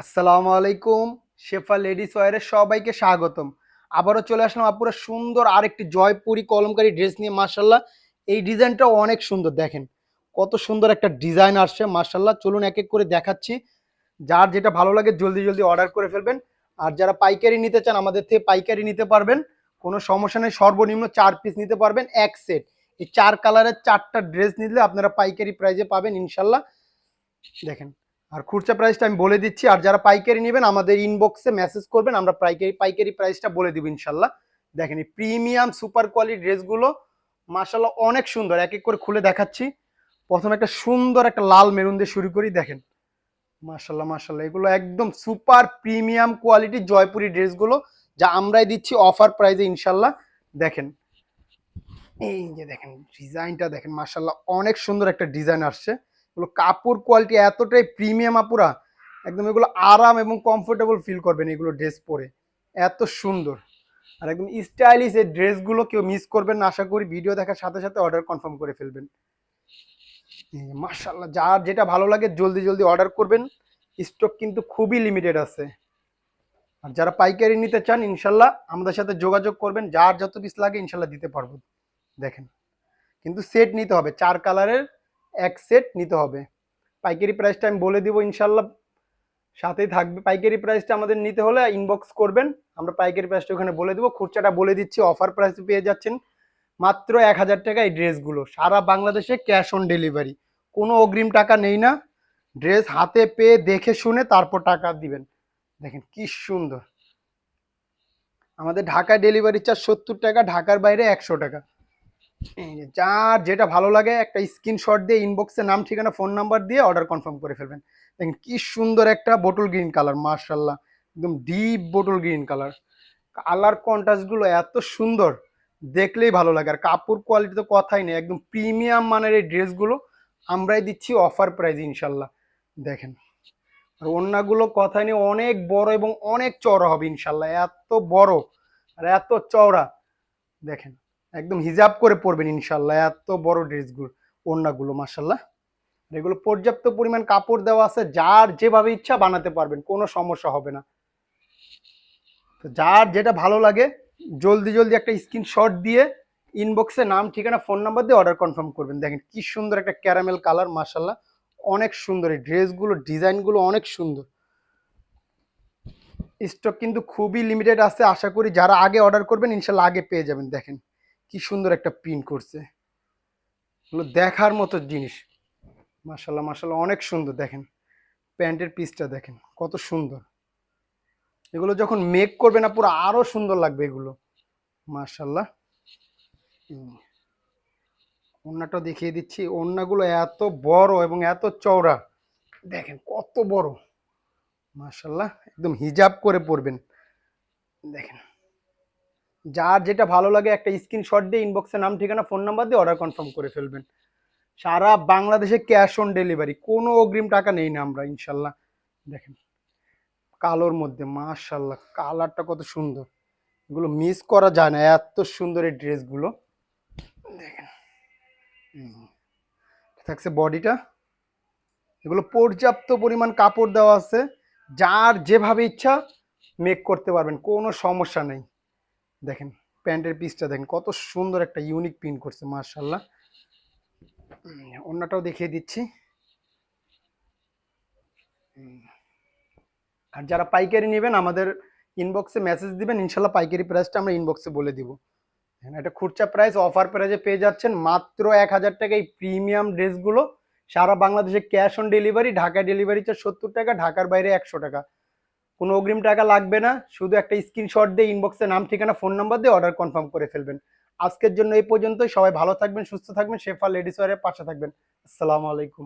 আসসালামু আলাইকুম, শেফা লেডিস ওয়ারের সবাইকে স্বাগতম। আবারও চলে আসলাম আপুরা সুন্দর আরেকটি জয়পুরি কলমকারী ড্রেস নিয়ে মার্শাল্লাহ এই ডিজাইনটাও অনেক সুন্দর, দেখেন। কত সুন্দর একটা ডিজাইন আসছে মার্শাল্লাহ চলুন এক এক করে দেখাচ্ছি। যার যেটা ভালো লাগে জলদি জলদি অর্ডার করে ফেলবেন। আর যারা পাইকারি নিতে চান, আমাদের থেকে পাইকারি নিতে পারবেন। কোনো সমস্যা নেই, সর্বনিম্ন চার পিস নিতে পারবেন, এক সেট। এই চার কালারের চারটা ড্রেস নিলে আপনারা পাইকারি প্রাইজে পাবেন ইনশাল্লাহ দেখেন আর খুচরা প্রাইসটা আমি বলে দিচ্ছি। আর যারা পাইকারি নেবেন, আমাদের ইনবক্সে মেসেজ করবেন, আমরা পাইকারি পাইকারি প্রাইসটা বলে দিব ইনশাল্লাহ। দেখেন এই প্রিমিয়াম সুপার কোয়ালিটি ড্রেসগুলো মাসাল্লাহ অনেক সুন্দর। এক এক করে খুলে দেখাচ্ছি। প্রথমে একটা সুন্দর একটা লাল মেরুন দিয়ে শুরু করি, দেখেন। মাসাল্লাহ মাসাল্লাহ এগুলো একদম সুপার প্রিমিয়াম কোয়ালিটি জয়পুরি ড্রেসগুলো যা আমরাই দিচ্ছি অফার প্রাইজে ইনশাল্লাহ। দেখেন, এই যে দেখেন ডিজাইনটা দেখেন মাসাল্লাহ অনেক সুন্দর একটা ডিজাইন আসছে। এগুলো কাপড় কোয়ালিটি এতটাই প্রিমিয়াম আপুরা একদম এগুলো আরাম এবং কমফোর্টেবল ফিল করবেন এগুলো ড্রেস পরে। এত সুন্দর। আর একদম স্টাইলিশ এই ড্রেসগুলো কেউ মিস করবেন না, আশা করি ভিডিও দেখার সাথে সাথে অর্ডার কনফার্ম করে ফেলবেন। মার্শাল্লাহ যার যেটা ভালো লাগে জলদি জলদি অর্ডার করবেন। স্টক কিন্তু খুবই লিমিটেড আছে। আর যারা পাইকারি নিতে চান ইনশাল্লাহ আমাদের সাথে যোগাযোগ করবেন। যার যত পিস লাগে ইনশাল্লাহ দিতে পারব। দেখেন। কিন্তু সেট নিতে হবে। চার কালারের এক সেট নিতে হবে। পাইকারি প্রাইসটা আমি বলে দিব ইনশাল্লাহ সাথেই থাকবে। পাইকারি প্রাইসটা আমাদের নিতে হলে ইনবক্স করবেন। আমরা পাইকারি প্রাইসটা ওখানে বলে দেবো। খুচরাটা বলে দিচ্ছি। অফার প্রাইস পেয়ে যাচ্ছেন। মাত্র এক হাজার টাকা এই ড্রেসগুলো সারা বাংলাদেশে ক্যাশ অন ডেলিভারি কোনো অগ্রিম টাকা নেই না। ড্রেস হাতে পেয়ে দেখে শুনে তারপর টাকা দিবেন। দেখেন কি সুন্দর। আমাদের ঢাকায় ডেলিভারি চার্জ সত্তর টাকা, ঢাকার বাইরে একশো টাকা। যার যেটা ভালো লাগে একটা স্ক্রিনশট দিয়ে ইনবক্সে নাম, ঠিকানা ফোন নাম্বার দিয়ে অর্ডার কনফার্ম করে ফেলবেন। দেখেন কি সুন্দর একটা বোটল গ্রিন কালার মার্শাল্লাহ একদম deep bottle green colour colour কন্ট্রাস্টগুলো এত সুন্দর, দেখলেই ভালো লাগে। আর কাপড় কোয়ালিটি তো কথাই নেই, একদম প্রিমিয়াম মানের এই ড্রেসগুলো আমরাই দিচ্ছি অফার প্রাইস ইনশাল্লাহ দেখেন, আর অন্যগুলো কথাই নেই, অনেক বড় এবং অনেক চওড়া হবে ইনশাল্লাহ এত বড় আর এত চওড়া। দেখেন একদম হিজাব করে পরবেন ইনশাল্লাহ এত বড় ড্রেসগুলো, ওড়নাগুলো মাসাল্লাহ এগুলো পর্যাপ্ত পরিমাণ কাপড় দেওয়া আছে, যার যেভাবে ইচ্ছা বানাতে পারবেন, কোনো সমস্যা হবে না। তো যার যেটা ভালো লাগে, জলদি জলদি একটা স্ক্রিনশট দিয়ে ইনবক্সে নাম, ঠিকানা ফোন নাম্বার দিয়ে অর্ডার কনফার্ম করবেন। দেখেন কি সুন্দর একটা ক্যারামেল কালার মাসাল্লাহ অনেক সুন্দর, এই ড্রেসগুলো, ডিজাইনগুলো অনেক সুন্দর। স্টক কিন্তু খুবই লিমিটেড আছে, আশা করি যারা আগে অর্ডার করবেন ইনশাল্লাহ আগে পেয়ে যাবেন, দেখেন। কি সুন্দর একটা প্রিন্ট করছে। এগুলো দেখার মতো জিনিস। মাসাল্লাহ মাসাল্লাহ অনেক সুন্দর, দেখেন। প্যান্টের পিসটা দেখেন, কত সুন্দর। এগুলো যখন মেক করবে না, পুরো আরও সুন্দর লাগবে এগুলো। মার্শাল্লাহ ওড়নাটা দেখিয়ে দিচ্ছি। ওড়নাগুলো এত বড় এবং এত চওড়া। দেখেন, কত বড়। মার্শাল্লাহ একদম হিজাব করে পরবেন। দেখেন। যার যেটা ভালো লাগে একটা স্ক্রিনশট দিয়ে ইনবক্সে নাম, ঠিকানা ফোন নাম্বার দিয়ে অর্ডার কনফার্ম করে ফেলবেন। সারা বাংলাদেশে ক্যাশ অন ডেলিভারি কোনো অগ্রিম টাকা নেই না আমরা, ইনশাল্লাহ। দেখেন, কালোর মধ্যে, মাশাল্লাহ, কালারটা কত সুন্দর। এগুলো মিস করা যায় না, এত সুন্দর এই ড্রেসগুলো। দেখেন থাকছে বডিটা। এগুলো পর্যাপ্ত পরিমাণ কাপড় দেওয়া আছে। যার যেভাবে ইচ্ছা মেক করতে পারবেন, কোনো সমস্যা নেই। দেখেন, প্যান্টের পিসটা দেখেন, কত সুন্দর একটা ইউনিক প্রিন্ট করছে মার্শাল্লাহ অন্যটাও দেখিয়ে দিচ্ছি। আর যারা পাইকারি নেবেন, আমাদের ইনবক্সে মেসেজ দিবেন ইনশাল্লাহ পাইকারি প্রাইসটা আমরা ইনবক্সে বলে দিব। এটা খুচরা প্রাইস অফার প্রাইসে পেয়ে যাচ্ছেন মাত্র এক হাজার টাকা এই প্রিমিয়াম ড্রেসগুলো সারা বাংলাদেশে cash on delivery Dhaka delivery charge সত্তর টাকা, ঢাকার বাইরে একশো টাকা। কোনো অগ্রিম টাকা লাগবে না, শুধু একটা স্ক্রিনশট দিয়ে ইনবক্সে নাম, ঠিকানা ফোন নাম্বার দিয়ে অর্ডার কনফার্ম করে ফেলবেন। আজকের জন্য এই পর্যন্তই, সবাই ভালো থাকবেন, সুস্থ থাকবেন শেফা লেডিস ওয়ারের পাশে থাকবেন। আসসালামু আলাইকুম।